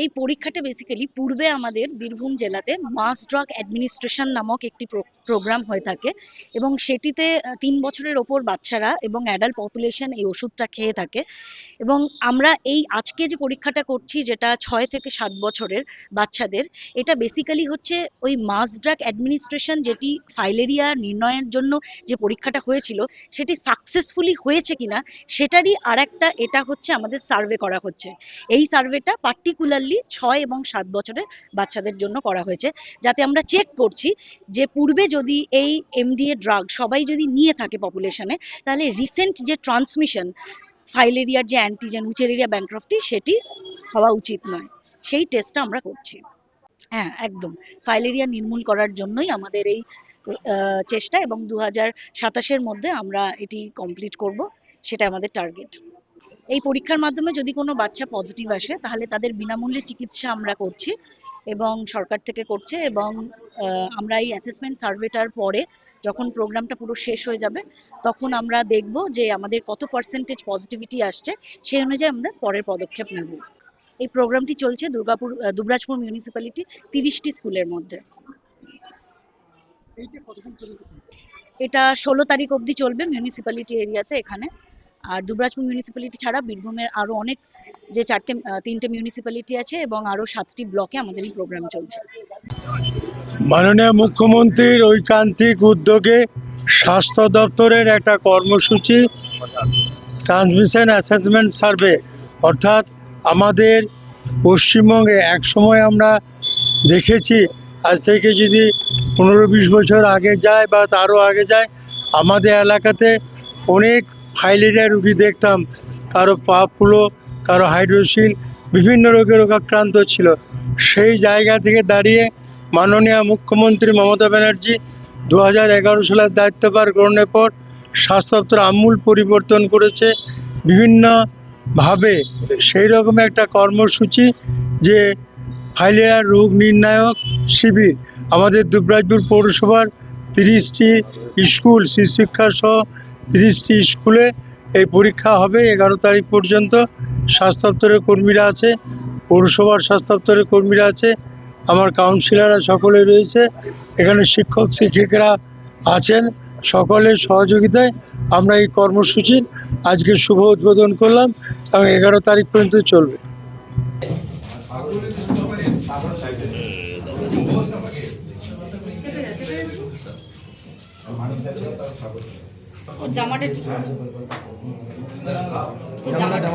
এই পরীক্ষাটা বেসিক্যালি পূর্বে আমাদের বীরভূম জেলাতে মাস ড্রাগ অ্যাডমিনিস্ট্রেশন নামক একটি প্রোগ্রাম হয়ে থাকে এবং সেটিতে তিন বছরের ওপর বাচ্চারা এবং অ্যাডাল্ট পপুলেশন এই ওষুধটা খেয়ে থাকে এবং আমরা এই আজকে যে পরীক্ষাটা করছি যেটা ছয় থেকে সাত বছরের বাচ্চাদের, এটা বেসিক্যালি হচ্ছে ওই মাস ড্রাগ অ্যাডমিনিস্ট্রেশন যেটি ফাইলেরিয়া নির্ণয়ের জন্য যে পরীক্ষাটা হয়েছিল, সেটি সাকসেসফুলি হয়েছে কিনা সেটারই আর একটা এটা হচ্ছে আমাদের সার্ভে করা হচ্ছে। এই সার্ভেটা পার্টিকুলারলি ছয় এবং সাত বছরের বাচ্চাদের জন্য করা হয়েছে। যাতে আমরা চেক করছি যে পূর্বে যদি এই এমডিএ ড্রাগ সবাই যদি নিয়ে থাকে পপুলেশনে তাহলে রিসেন্ট যে ট্রান্সমিশন ফাইলেরিয়ার যে অ্যান্টিজেন উচেলেরিয়া ব্যাংক্রফটি সেটি হওয়া উচিত নয়। সেই টেস্টটা আমরা করছি। হ্যাঁ একদম। ফাইলেরিয়া নির্মূল করার জন্যই আমাদের এই চেষ্টা এবং দু হাজার সাতাশের মধ্যে আমরা এটি কমপ্লিট করব। সেটা আমাদের টার্গেট এই পরীক্ষার মাধ্যমে যদি কোনো বাচ্চা পজিটিভ আসে তাহলে তাদের বিনামূল্যে চিকিৎসা আমরা করছি এবং সরকার থেকে করছে এবং আমরা এই অ্যাসেসমেন্ট সার্ভেটার পরে যখন প্রোগ্রামটা পুরো শেষ হয়ে যাবে তখন আমরা দেখব যে আমাদের কত পার্সেন্টেজ পজিটিভিটি আসছে সেই অনুযায়ী আমরা পরের পদক্ষেপ নেব। এই প্রোগ্রামটি চলছে দুর্গাপুর দুবরাজপুর মিউনিসিপ্যালিটি তিরিশটি স্কুলের মধ্যে। এটা ষোলো তারিখ অবধি চলবে মিউনিসিপ্যালিটি এরিয়াতে এখানে। আর দুবরাজপুর মিউনিসিপ্যালিটি ছাড়া বীরভূমের আরও অনেক যে চারটে তিনটে মিউনিসিপ্যালিটি আছে এবং আরও সাতটি ব্লকে আমাদের এই প্রোগ্রাম চলছে। মাননীয় মুখ্যমন্ত্রীর ঐকান্তিক উদ্যোগে স্বাস্থ্য দপ্তরের একটা কর্মসূচি, ট্রান্সমিশন অ্যাসেসমেন্ট সার্ভে। অর্থাৎ আমাদের পশ্চিমবঙ্গে একসময় আমরা দেখেছি, আজ থেকে যদি পনেরো বিশ বছর আগে যায় বা তারও আগে যায়, আমাদের এলাকাতে অনেক ফাইলেরিয়া রুগী দেখতাম, কারও পা ফুলো, কারও হাইড্রোসিল, বিভিন্ন রোগে রোগাক্রান্ত ছিল। সেই জায়গা থেকে দাঁড়িয়ে মাননীয় মুখ্যমন্ত্রী মমতা ব্যানার্জি দু হাজার এগারো সালের দায়িত্বভার গ্রহণের পর স্বাস্থ্য দপ্তর আমূল পরিবর্তন করেছে। বিভিন্নভাবে সেই রকম একটা কর্মসূচি যে ফাইলেরিয়া রোগ নির্ণায়ক শিবির। আমাদের দুবরাজপুর পৌরসভার তিরিশটি স্কুল শিক্ষা সহ তিরিশটি স্কুলে এই পরীক্ষা হবে এগারো তারিখ পর্যন্ত। স্বাস্থ্য দপ্তরের কর্মীরা আছে, পৌরসভার স্বাস্থ্য দপ্তরের কর্মীরা আছে, আমার কাউন্সিলাররা সকলে রয়েছে। এখানে শিক্ষক, শিক্ষিকারা আছেন, সকলের সহযোগিতায় আমরা এই কর্মসূচির আজকে শুভ উদ্বোধন করলাম এবং এগারো তারিখ পর্যন্ত চলবে। ওর জামাটা ঠিক। ওর জামাটা